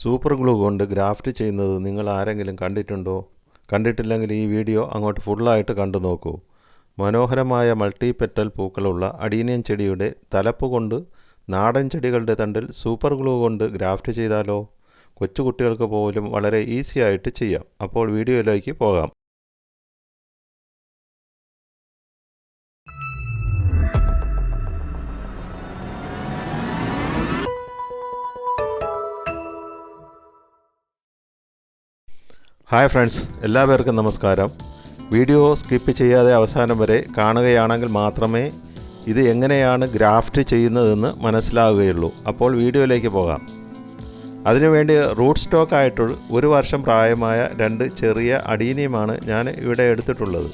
Super glue കൊണ്ട് graft ചെയ്യുന്നത് നിങ്ങൾ ആരെങ്കിലും കണ്ടിട്ടുണ്ടോ? കണ്ടിട്ടില്ലെങ്കിൽ ഈ വീഡിയോ അങ്ങോട്ട് ഫുള്ളായിട്ട് കണ്ടു നോക്കൂ. മനോഹരമായ മൾട്ടി പെറ്റൽ പൂക്കളുള്ള അടീനിയൻ ചെടിയുടെ തലപ്പ് കൊണ്ട് നാടൻ ചെടികളുടെ തണ്ടിൽ സൂപ്പർ ഗ്ലൂ കൊണ്ട് ഗ്രാഫ്റ്റ് ചെയ്താലോ? കൊച്ചുകുട്ടികൾക്ക് പോലും വളരെ ഈസി ആയിട്ട് ചെയ്യാം. അപ്പോൾ വീഡിയോയിലേക്ക് പോകാം. ഹായ് ഫ്രണ്ട്സ് എല്ലാവർക്കും നമസ്കാരം. വീഡിയോ സ്കിപ്പ് ചെയ്യാതെ അവസാനം വരെ കാണുകയാണെങ്കിൽ മാത്രമേ ഇത് എങ്ങനെയാണ് ഗ്രാഫ്റ്റ് ചെയ്യുന്നതെന്ന് മനസ്സിലാവുകയുള്ളൂ. അപ്പോൾ വീഡിയോയിലേക്ക് പോകാം. അതിനുവേണ്ടി റൂട്ട് സ്റ്റോക്ക് ഒരു വർഷം പ്രായമായ രണ്ട് ചെറിയ അടീനിയമാണ് ഞാൻ ഇവിടെ എടുത്തിട്ടുള്ളത്.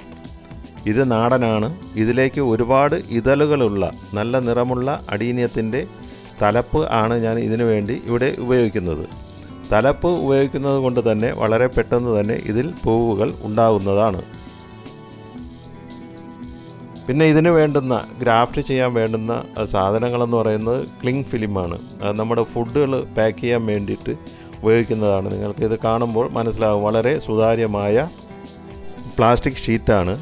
ഇത് നാടനാണ്. ഇതിലേക്ക് ഒരുപാട് ഇതളുകളുള്ള നല്ല നിറമുള്ള അടീനിയത്തിന്റെ തലപ്പ് ആണ് ഞാൻ ഇതിനു വേണ്ടി ഇവിടെ ഉപയോഗിക്കുന്നത്. തലപ്പ് ഉപയോഗിക്കുന്നത് കൊണ്ട് തന്നെ വളരെ പെട്ടെന്ന് തന്നെ ഇതിൽ പൂവുകൾ ഉണ്ടാകുന്നതാണ് പിന്നെ ഇതിന് വേണ്ടുന്ന ഗ്രാഫ്റ്റ് ചെയ്യാൻ വേണ്ടുന്ന സാധനങ്ങളെന്ന് പറയുന്നത് ക്ലിങ് ഫിലിമാണ്. അത് നമ്മുടെ ഫുഡുകൾ പാക്ക് ചെയ്യാൻ വേണ്ടിയിട്ട് ഉപയോഗിക്കുന്നതാണ്. നിങ്ങൾക്ക് ഇത് കാണുമ്പോൾ മനസ്സിലാകും വളരെ സുതാര്യമായ പ്ലാസ്റ്റിക് ഷീറ്റാണ്.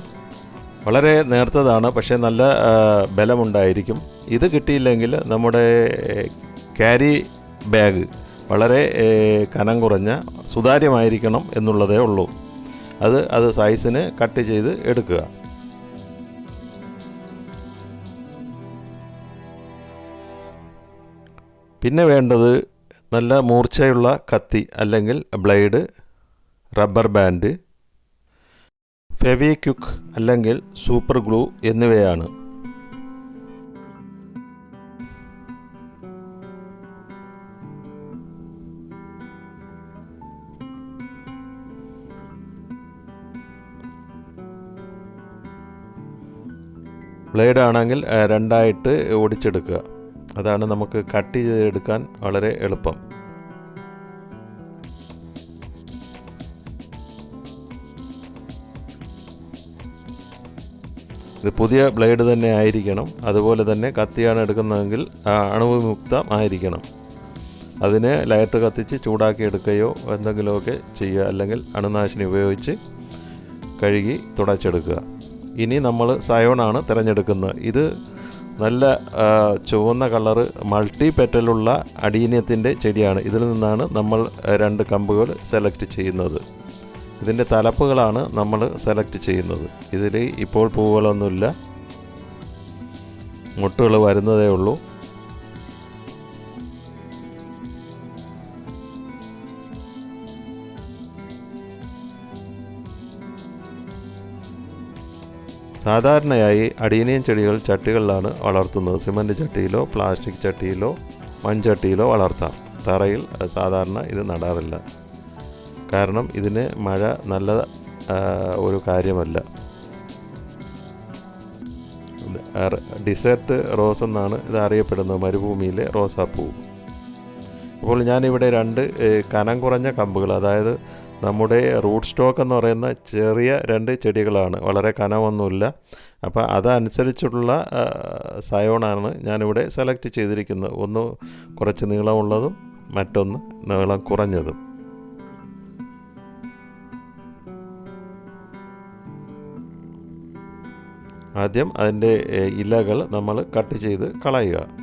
വളരെ നേർത്തതാണ് പക്ഷേ നല്ല ബലമുണ്ടായിരിക്കും. ഇത് കിട്ടിയില്ലെങ്കിൽ നമ്മുടെ ക്യാരി ബാഗ് വളരെ കനം കുറഞ്ഞ സുതാര്യമായിരിക്കണം എന്നുള്ളതേ ഉള്ളൂ. അത് അത് സൈസിന് കട്ട് ചെയ്ത് എടുക്കുക. പിന്നെ വേണ്ടത് നല്ല മൂർച്ചയുള്ള കത്തി അല്ലെങ്കിൽ ബ്ലേഡ് റബ്ബർ ബാൻഡ് ഫെവിക്യുക്ക് അല്ലെങ്കിൽ സൂപ്പർ ഗ്ലൂ എന്നിവയാണ്. ബ്ലേഡ് ആണെങ്കിൽ രണ്ടായിട്ട് ഓടിച്ചെടുക്കുക അതാണ് നമുക്ക് കട്ട് ചെയ്തെടുക്കാൻ വളരെ എളുപ്പം. ഇത് പുതിയ ബ്ലേഡ് തന്നെ ആയിരിക്കണം. അതുപോലെ തന്നെ കത്തിയാണ് എടുക്കുന്നതെങ്കിൽ അണുവിമുക്തം ആയിരിക്കണം. അതിനെ ലൈറ്റ് കത്തിച്ച് ചൂടാക്കി എടുക്കുകയോ എന്തെങ്കിലുമൊക്കെ ചെയ്യുക. അല്ലെങ്കിൽ അണുനാശിനി ഉപയോഗിച്ച് കഴുകി തുടച്ചെടുക്കുക. ഇനി നമ്മൾ സയോണാണ് തിരഞ്ഞെടുക്കുന്നത്. ഇത് നല്ല ചുവന്ന കളറ് മൾട്ടി പെറ്റലുള്ള അടീനത്തിന്റെ ചെടിയാണ്. ഇതിൽ നിന്നാണ് നമ്മൾ രണ്ട് കമ്പുകൾ സെലക്ട് ചെയ്യുന്നത്. ഇതിന്റെ തലപ്പുകളാണ് നമ്മൾ സെലക്ട് ചെയ്യുന്നത്. ഇതിൽ ഇപ്പോൾ പൂവുകളൊന്നുമില്ല മുട്ടുകൾ വരുന്നതേ ഉള്ളൂ. സാധാരണയായി അടീനിയൻ ചെടികൾ ചട്ടികളിലാണ് വളർത്തുന്നത്. സിമന്റ് ചട്ടിയിലോ പ്ലാസ്റ്റിക് ചട്ടിയിലോ മൺചട്ടിയിലോ വളർത്താം. തറയിൽ സാധാരണ ഇത് നടാറില്ല. കാരണം ഇതിന് മഴ നല്ല ഒരു കാര്യമല്ല. ഡിസേർട്ട് റോസ് എന്നാണ് ഇത് അറിയപ്പെടുന്നത്. മരുഭൂമിയിലെ റോസാപ്പൂ. അപ്പോൾ ഞാനിവിടെ രണ്ട് കനം കുറഞ്ഞ കമ്പുകൾ അതായത് നമ്മുടെ റൂട്ട് സ്റ്റോക്ക് എന്ന് പറയുന്ന ചെറിയ രണ്ട് ചെടികളാണ്. വളരെ കനമൊന്നുമില്ല അപ്പോൾ അതനുസരിച്ചുള്ള സയോണാണ് ഞാനിവിടെ സെലക്ട് ചെയ്തിരിക്കുന്നത്. ഒന്ന് കുറച്ച് നീളമുള്ളതും മറ്റൊന്ന് നീളം കുറഞ്ഞതും. ആദ്യം അതിന്റെ ഇലകൾ നമ്മൾ കട്ട് ചെയ്ത് കളയുക.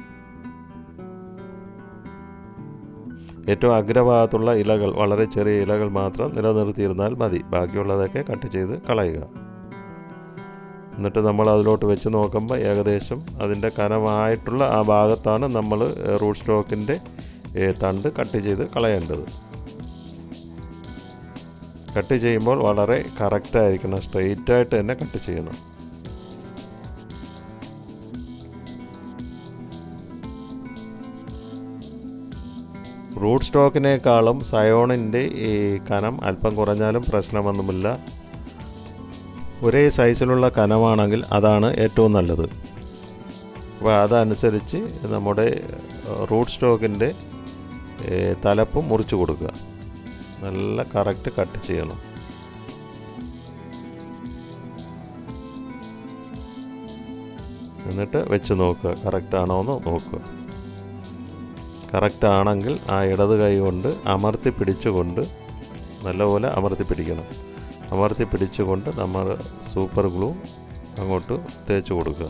ഏറ്റവും അഗ്രഭാഗത്തുള്ള ഇലകൾ വളരെ ചെറിയ ഇലകൾ മാത്രം നിലനിർത്തിയിരുന്നാൽ മതി. ബാക്കിയുള്ളതൊക്കെ കട്ട് ചെയ്ത് കളയുക. എന്നിട്ട് നമ്മൾ അതിലോട്ട് വെച്ച് നോക്കുമ്പോൾ ഏകദേശം അതിന്റെ കനമായിട്ടുള്ള ആ ഭാഗത്താണ് നമ്മൾ റൂട്ട് സ്റ്റോക്കിന്റെ തണ്ട് കട്ട് ചെയ്ത് കളയേണ്ടത്. കട്ട് ചെയ്യുമ്പോൾ വളരെ കറക്റ്റായിരിക്കണം സ്ട്രെയിറ്റായിട്ട് തന്നെ കട്ട് ചെയ്യണം. റൂട്ട് സ്റ്റോക്കിനേക്കാളും സയോണിന്റെ ഈ കനം അല്പം കുറഞ്ഞാലും പ്രശ്നമൊന്നുമില്ല. ഒരേ സൈസിലുള്ള കനമാണെങ്കിൽ അതാണ് ഏറ്റവും നല്ലത്. അപ്പോൾ അതനുസരിച്ച് നമ്മുടെ റൂട്ട് സ്റ്റോക്കിന്റെ തലപ്പ് മുറിച്ച് കൊടുക്കുക. നല്ല കറക്റ്റ് കട്ട് ചെയ്യണം. എന്നിട്ട് വെച്ച് നോക്കുക കറക്റ്റ് ആണോ എന്ന് നോക്കുക. കറക്റ്റ് ആണെങ്കിൽ ആ ഇടത് കൈ കൊണ്ട് അമർത്തി പിടിച്ചുകൊണ്ട് നല്ലപോലെ അമർത്തി പിടിക്കണം. അമർത്തി പിടിച്ചുകൊണ്ട് നമ്മൾ സൂപ്പർ ഗ്ലൂ അങ്ങോട്ട് തേച്ച് കൊടുക്കുക.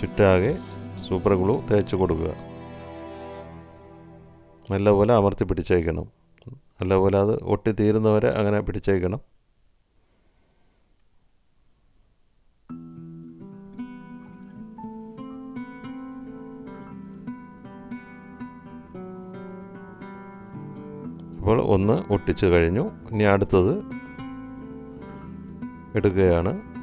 ചുറ്റാകെ സൂപ്പർ ഗ്ലൂ തേച്ച് കൊടുക്കുക. നല്ലപോലെ അമർത്തി പിടിച്ചേക്കണം. നല്ലപോലെ അത് ഒട്ടിത്തീരുന്നവരെ അങ്ങനെ പിടിച്ചേക്കണം. അപ്പോൾ ഒന്ന് ഒട്ടിച്ച് കഴിഞ്ഞു. ഇനി അടുത്തത് എടുക്കുകയാണ്.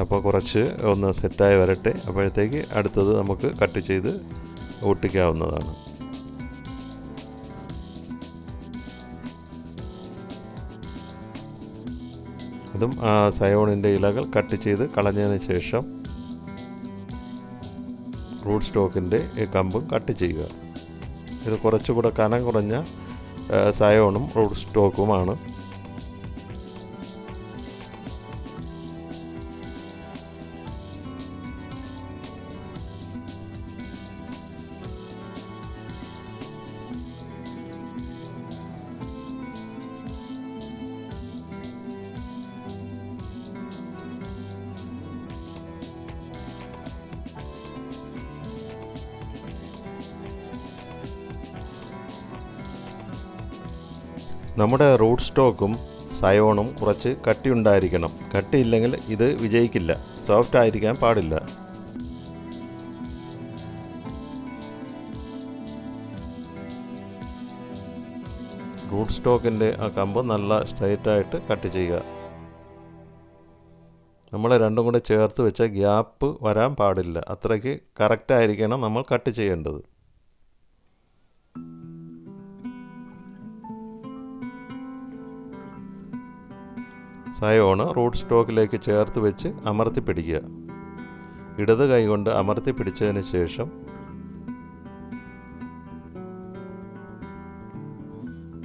അപ്പോൾ കുറച്ച് ഒന്ന് സെറ്റായി വരട്ടെ. അപ്പോഴത്തേക്ക് അടുത്തത് നമുക്ക് കട്ട് ചെയ്ത് ഒട്ടിക്കാവുന്നതാണ്. അതും ആ സയോണിന്റെ ഇലകൾ കട്ട് ചെയ്ത് കളഞ്ഞതിന് ശേഷം റൂട്ട് സ്റ്റോക്കിന്റെ കമ്പും കട്ട് ചെയ്യുക. ഇത് കുറച്ചുകൂടെ കനം കുറഞ്ഞ സയോണും റൂട്ട് സ്റ്റോക്കുമാണ്. നമ്മുടെ റൂട്ട് സ്റ്റോക്കും സയോണും കുറച്ച് കട്ടി കട്ടിയുണ്ടായിരിക്കണം. കട്ടിയില്ലെങ്കിൽ ഇത് വിജയിക്കില്ല. സോഫ്റ്റ് ആയിരിക്കാൻ പാടില്ല. റൂട്ട് സ്റ്റോക്കിന്റെ ആ കമ്പ് നല്ല സ്ട്രൈറ്റായിട്ട് കട്ട് ചെയ്യുക. നമ്മൾ രണ്ടും കൂടെ ചേർത്ത് വെച്ച ഗ്യാപ്പ് വരാൻ പാടില്ല. അത്രയ്ക്ക് കറക്റ്റായിരിക്കണം നമ്മൾ കട്ട് ചെയ്യേണ്ടത്. സയോണ് റൂട്ട് സ്റ്റോക്കിലേക്ക് ചേർത്ത് വെച്ച് അമർത്തി പിടിക്കുക ഇടത് കൈ കൊണ്ട് അമർത്തി പിടിച്ചതിന് ശേഷം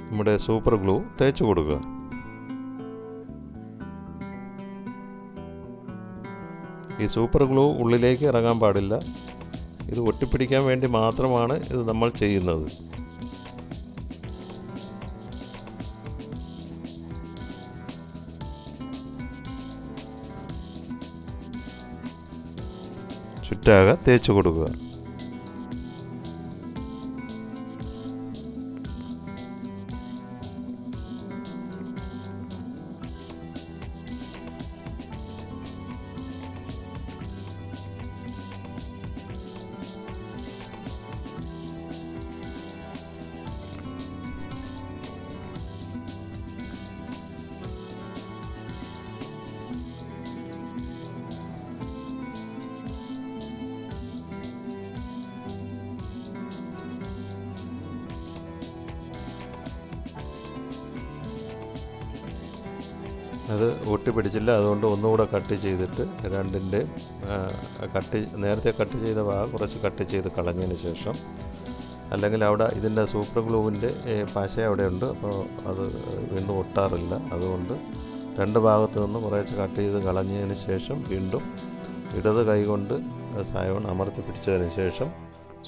നമ്മുടെ സൂപ്പർ ഗ്ലൂ തേച്ച് കൊടുക്കുക. ഈ സൂപ്പർ ഗ്ലൂ ഉള്ളിലേക്ക് ഇറങ്ങാൻ പാടില്ല. ഇത് ഒട്ടിപ്പിടിക്കാൻ വേണ്ടി മാത്രമാണ് ഇത് നമ്മൾ ചെയ്യുന്നത്. ചുറ്റാകെ തേച്ച് കൊടുക്കുക അത് ഒട്ടിപ്പിടിച്ചില്ല അതുകൊണ്ട് ഒന്നുകൂടെ കട്ട് ചെയ്തിട്ട് രണ്ടിന്റെ കട്ട് നേരത്തെ കട്ട് ചെയ്ത ഭാഗം കുറച്ച് കട്ട് ചെയ്ത് കളഞ്ഞതിന് ശേഷം അല്ലെങ്കിൽ അവിടെ ഇതിന്റെ സൂപ്പർ ഗ്ലൂവിന്റെ പശ അവിടെയുണ്ട്. അപ്പോൾ അത് വീണ്ടും ഒട്ടാറില്ല. അതുകൊണ്ട് രണ്ട് ഭാഗത്തു നിന്ന് കുറേശ്ശെ കട്ട് ചെയ്ത് കളഞ്ഞതിന് ശേഷം വീണ്ടും ഇടത് കൈ കൊണ്ട് സയോൺ അമർത്തി പിടിച്ചതിന് ശേഷം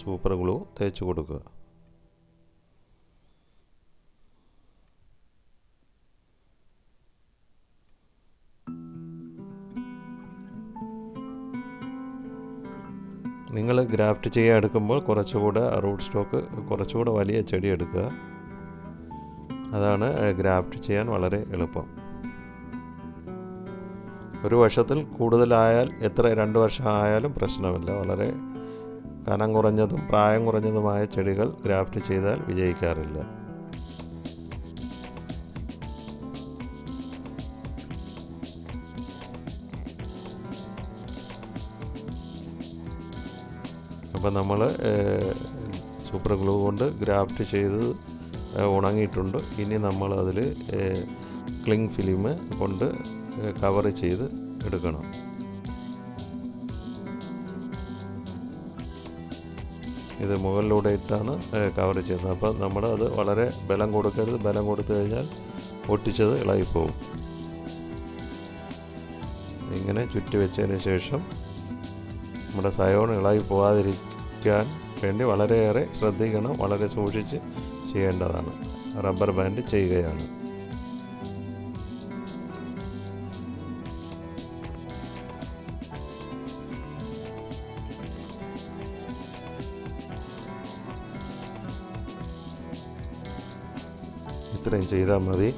സൂപ്പർ ഗ്ലൂ തേച്ച് കൊടുക്കുക. നിങ്ങൾ ഗ്രാഫ്റ്റ് ചെയ്യാൻ എടുക്കുമ്പോൾ കുറച്ചുകൂടെ റൂട്ട് സ്റ്റോക്ക് കുറച്ചുകൂടെ വലിയ ചെടി എടുക്കുക. അതാണ് ഗ്രാഫ്റ്റ് ചെയ്യാൻ വളരെ എളുപ്പം. ഒരു വർഷത്തിൽ കൂടുതലായാൽ എത്ര രണ്ട് വർഷം ആയാലും പ്രശ്നമില്ല. വളരെ കനം കുറഞ്ഞതും പ്രായം കുറഞ്ഞതുമായ ചെടികൾ ഗ്രാഫ്റ്റ് ചെയ്താൽ വിജയിക്കാറില്ല. അപ്പോൾ നമ്മൾ സൂപ്പർ ഗ്ലൂ കൊണ്ട് ഗ്രാഫ്റ്റ് ചെയ്ത് ഉണങ്ങിയിട്ടുണ്ട്. ഇനി നമ്മൾ അതിൽ ക്ലിങ് ഫിലിം കൊണ്ട് കവർ ചെയ്ത് എടുക്കണം. ഇത് മുകളിലൂടെ ഇട്ടാണ് കവർ ചെയ്യുന്നത്. അപ്പോൾ നമ്മൾ അത് വളരെ ബലം കൊടുക്കരുത്. ബലം കൊടുത്തു കഴിഞ്ഞാൽ ഒട്ടിച്ചത് ഇളകിപ്പോവും. ഇങ്ങനെ ചുറ്റി വെച്ചതിന് ശേഷം നമ്മുടെ സയോൺ ഇളകി പോകാതിരിക്കാൻ വേണ്ടി വളരെയേറെ ശ്രദ്ധിക്കണം വളരെ സൂക്ഷിച്ച് ചെയ്യേണ്ടതാണ്. റബ്ബർ ബാൻഡ് ചെയ്യുകയാണ്. ഇത്രയും ചെയ്താൽ മതി.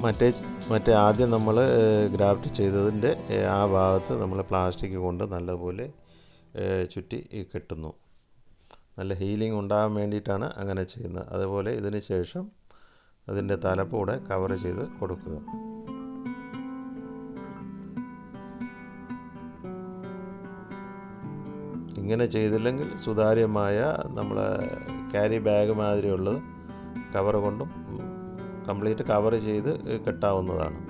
മറ്റേ മറ്റേ ആദ്യം നമ്മൾ ഗ്രാഫ്റ്റ് ചെയ്തതിന്റെ ആ ഭാഗത്ത് നമ്മൾ പ്ലാസ്റ്റിക് കൊണ്ട് നല്ലപോലെ ചുറ്റി കെട്ടുന്നു. നല്ല ഹീലിംഗ് ഉണ്ടാകാൻ വേണ്ടിയിട്ടാണ് അങ്ങനെ ചെയ്യുന്നത്. അതുപോലെ ഇതിന് ശേഷം അതിന്റെ തലപ്പൂടെ കവർ ചെയ്ത് കൊടുക്കുക. ഇങ്ങനെ ചെയ്തില്ലെങ്കിൽ സുതാര്യമായ നമ്മളെ ക്യാരി ബാഗ് മാതിരിയുള്ളത് കവർ കൊണ്ടും കംപ്ലീറ്റ് കവർ ചെയ്ത് കെട്ടാവുന്നതാണ്.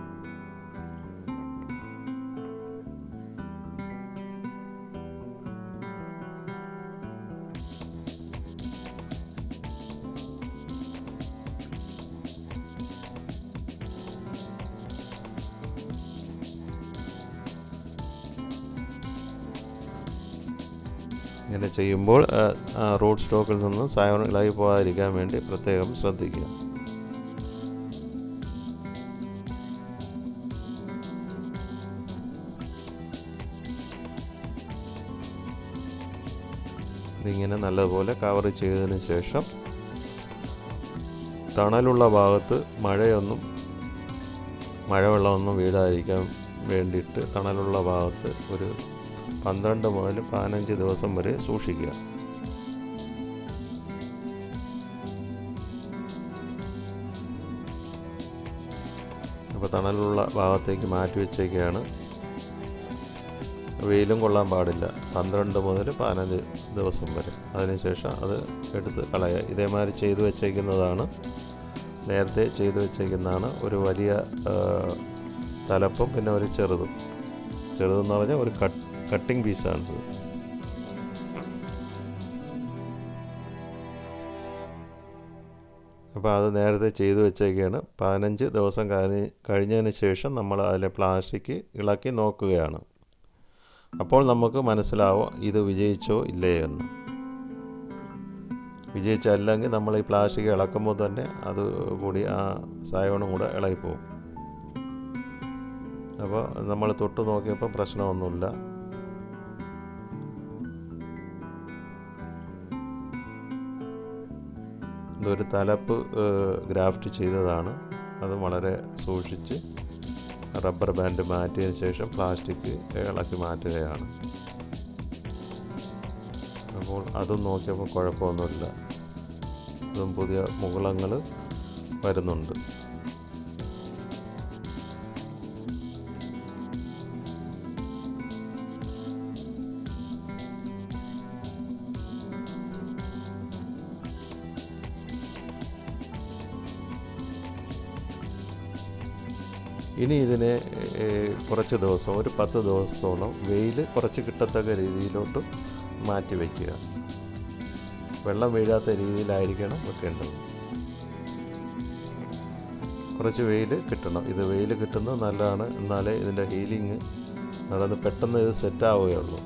ഇങ്ങനെ ചെയ്യുമ്പോൾ റോഡ് സ്റ്റോക്കിൽ നിന്ന് ഇളകി പോകാതിരിക്കാൻ വേണ്ടി പ്രത്യേകം ശ്രദ്ധിക്കുക. ഇതിങ്ങനെ നല്ലതുപോലെ കവർ ചെയ്തതിന് ശേഷം തണലുള്ള ഭാഗത്ത് മഴയൊന്നും മഴവെള്ളമൊന്നും വീഴാതിരിക്കാൻ വേണ്ടിയിട്ട് തണലുള്ള ഭാഗത്ത് ഒരു പന്ത്രണ്ട് മുതൽ പതിനഞ്ച് ദിവസം വരെ സൂക്ഷിക്കുക. അപ്പോൾ തണലുള്ള ഭാഗത്തേക്ക് മാറ്റി വെച്ചേക്കാണ്. വെയിലും കൊള്ളാൻ പാടില്ല. പന്ത്രണ്ട് മുതൽ പതിനഞ്ച് ദിവസം വരെ. അതിനുശേഷം അത് എടുത്ത് കളയുക. ഇതേമാതിരി ചെയ്തു വെച്ചേക്കുന്നതാണ്. നേരത്തെ ചെയ്തു വെച്ചേക്കുന്നതാണ്. ഒരു വലിയ തലപ്പും പിന്നെ ഒരു ചെറുതും. ചെറുതെന്ന് പറഞ്ഞാൽ ഒരു കട്ട് പീസാണ് പീസാണിത് അപ്പോൾ അത് നേരത്തെ ചെയ്തു വെച്ചേക്കാണ്. പതിനഞ്ച് ദിവസം കഴിഞ്ഞ് കഴിഞ്ഞതിന് ശേഷം നമ്മൾ അതിലെ പ്ലാസ്റ്റിക് ഇളക്കി നോക്കുകയാണ്. അപ്പോൾ നമുക്ക് മനസ്സിലാവും ഇത് വിജയിച്ചോ ഇല്ലേ എന്ന് വിജയിച്ചല്ലെങ്കിൽ നമ്മൾ ഈ പ്ലാസ്റ്റിക് ഇളക്കുമ്പോൾ തന്നെ അത് കൂടി ആ സായവണും കൂടെ ഇളകിപ്പോവും. അപ്പോൾ നമ്മൾ തൊട്ട് നോക്കിയപ്പോൾ പ്രശ്നമൊന്നുമില്ല. ഇതൊരു തലപ്പ് ഗ്രാഫ്റ്റ് ചെയ്തതാണ്. അത് വളരെ സൂക്ഷിച്ച് റബ്ബർ ബാൻഡ് മാറ്റിയതിന് ശേഷം പ്ലാസ്റ്റിക് ഇളക്കി മാറ്റുകയാണ്. അപ്പോൾ അതും നോക്കിയപ്പോൾ കുഴപ്പമൊന്നുമില്ല. അതും പുതിയ മുകുളങ്ങൾ വരുന്നുണ്ട്. ഇനി ഇതിനെ കുറച്ച് ദിവസം ഒരു പത്ത് ദിവസത്തോളം വെയിൽ കുറച്ച് കിട്ടത്തക്ക രീതിയിലോട്ട് മാറ്റി വയ്ക്കുക. വെള്ളം വീഴാത്ത രീതിയിലായിരിക്കണം വെക്കേണ്ടത്. കുറച്ച് വെയിൽ കിട്ടണം. ഇത് വെയിൽ കിട്ടുന്നത് നല്ലതാണ്. എന്നാലേ ഇതിന്റെ ഹീലിങ് നടന്ന് പെട്ടെന്ന് ഇത് സെറ്റ് ആവുകയുള്ളൂ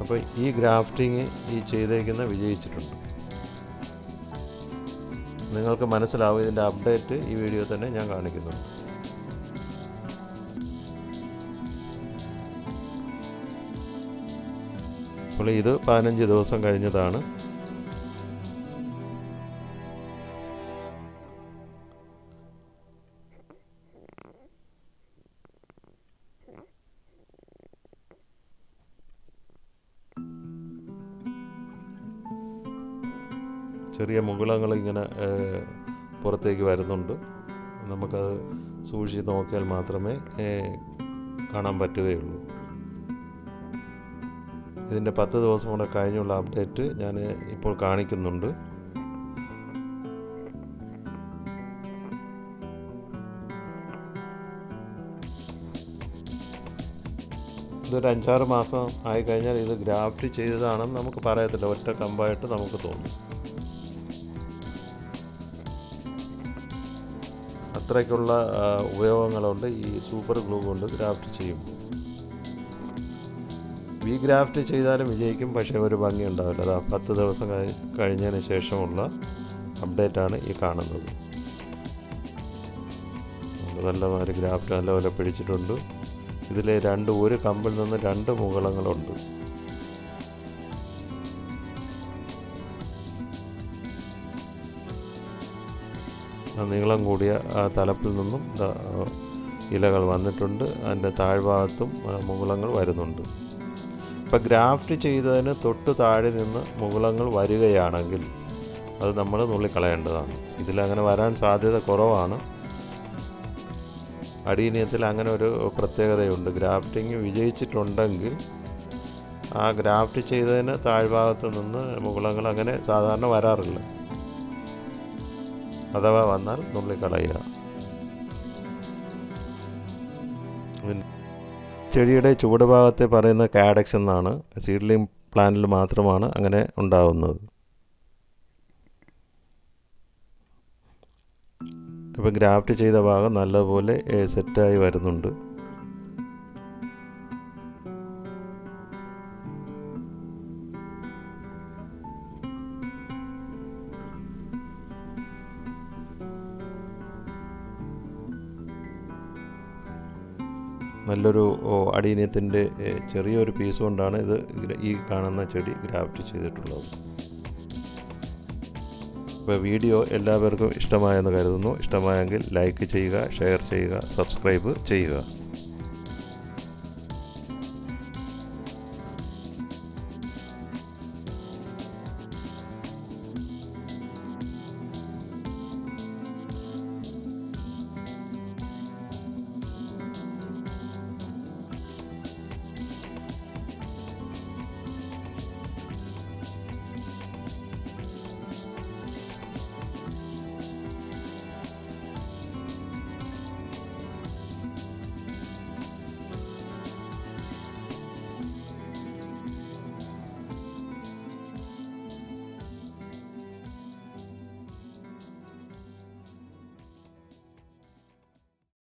അപ്പോൾ ഈ ഗ്രാഫ്റ്റിങ് ഈ ചെയ്തേക്കുന്ന വിജയിച്ചിട്ടുണ്ട്. നിങ്ങൾക്ക് മനസ്സിലാവും ഇതിന്റെ അപ്ഡേറ്റ് ഈ വീഡിയോ തന്നെ ഞാൻ കാണിക്കുന്നു. അപ്പോൾ ഇത് പതിനഞ്ച് ദിവസം കഴിഞ്ഞതാണ്. ചെറിയ മുകുളങ്ങൾ ഇങ്ങനെ പുറത്തേക്ക് വരുന്നുണ്ട്. നമുക്കത് സൂക്ഷിച്ച് നോക്കിയാൽ മാത്രമേ കാണാൻ പറ്റുകയുള്ളൂ. ഇതിന്റെ പത്ത് ദിവസം കൂടെ കഴിഞ്ഞുള്ള അപ്ഡേറ്റ് ഞാൻ ഇപ്പോൾ കാണിക്കുന്നുണ്ട്. ഇതൊരു അഞ്ചാറ് മാസം ആയി കഴിഞ്ഞാൽ ഇത് ഗ്രാഫ്റ്റ് ചെയ്തതാണെന്ന് നമുക്ക് പറയത്തില്ല. ഒറ്റ കമ്പായിട്ട് നമുക്ക് തോന്നും. അത്രയ്ക്കുള്ള ഉപയോഗങ്ങളുണ്ട്. ഈ സൂപ്പർ ഗ്ലൂ കൊണ്ട് ഗ്രാഫ്റ്റ് ചെയ്യുമ്പോൾ വി ഗ്രാഫ്റ്റ് ചെയ്താലും വിജയിക്കും പക്ഷേ ഒരു ഭംഗി ഉണ്ടാവില്ല. അതാ പത്ത് ദിവസം കഴി- കഴിഞ്ഞതിന് ശേഷമുള്ള അപ്ഡേറ്റാണ് ഈ കാണുന്നത്. നല്ലമാതിരി ഗ്രാഫ്റ്റ് നല്ലപോലെ പിടിച്ചിട്ടുണ്ട്. ഇതിലെ രണ്ട് ഒരു കമ്പിൽ നിന്ന് രണ്ട് മുകളങ്ങളുണ്ട്. നീളം കൂടിയ തലപ്പിൽ നിന്നും ഇലകൾ വന്നിട്ടുണ്ട്. അതിന്റെ താഴ്ഭാഗത്തും മുകുളങ്ങൾ വരുന്നുണ്ട്. ഇപ്പം ഗ്രാഫ്റ്റ് ചെയ്തതിന് തൊട്ട് താഴെ നിന്ന് മുകുളങ്ങൾ വരികയാണെങ്കിൽ അത് നമ്മൾ നുള്ളിക്കളയേണ്ടതാണ്. ഇതിലങ്ങനെ വരാൻ സാധ്യത കുറവാണ്. അടിയനീയത്തിൽ അങ്ങനെ ഒരു പ്രത്യേകതയുണ്ട്. ഗ്രാഫ്റ്റിംഗ് വിജയിച്ചിട്ടുണ്ടെങ്കിൽ ആ ഗ്രാഫ്റ്റ് ചെയ്തതിന് താഴ്ഭാഗത്ത് നിന്ന് മുകുളങ്ങൾ അങ്ങനെ സാധാരണ വരാറില്ല. അഥവാ വന്നാൽ നുള്ളിക്കളയുക ചെടിയുടെ ചുവട് ഭാഗത്തെ പറയുന്ന കാഡക്സ് എന്നാണ് സീഡ്ലിംഗ് പ്ലാനിൽ മാത്രമാണ് അങ്ങനെ ഉണ്ടാവുന്നത്. ഇപ്പം ഗ്രാഫ്റ്റ് ചെയ്ത ഭാഗം നല്ലപോലെ സെറ്റായി വരുന്നുണ്ട്. നല്ലൊരു അടീനത്തിന്റെ ചെറിയൊരു പീസ് കൊണ്ടാണ് ഇത് ഈ കാണുന്ന ചെടി ഗ്രാഫ്റ്റ് ചെയ്തിട്ടുള്ളത്. അപ്പോൾ വീഡിയോ എല്ലാവർക്കും ഇഷ്ടമായെന്ന് കരുതുന്നു. ഇഷ്ടമായെങ്കിൽ ലൈക്ക് ചെയ്യുക ഷെയർ ചെയ്യുക സബ്സ്ക്രൈബ് ചെയ്യുക.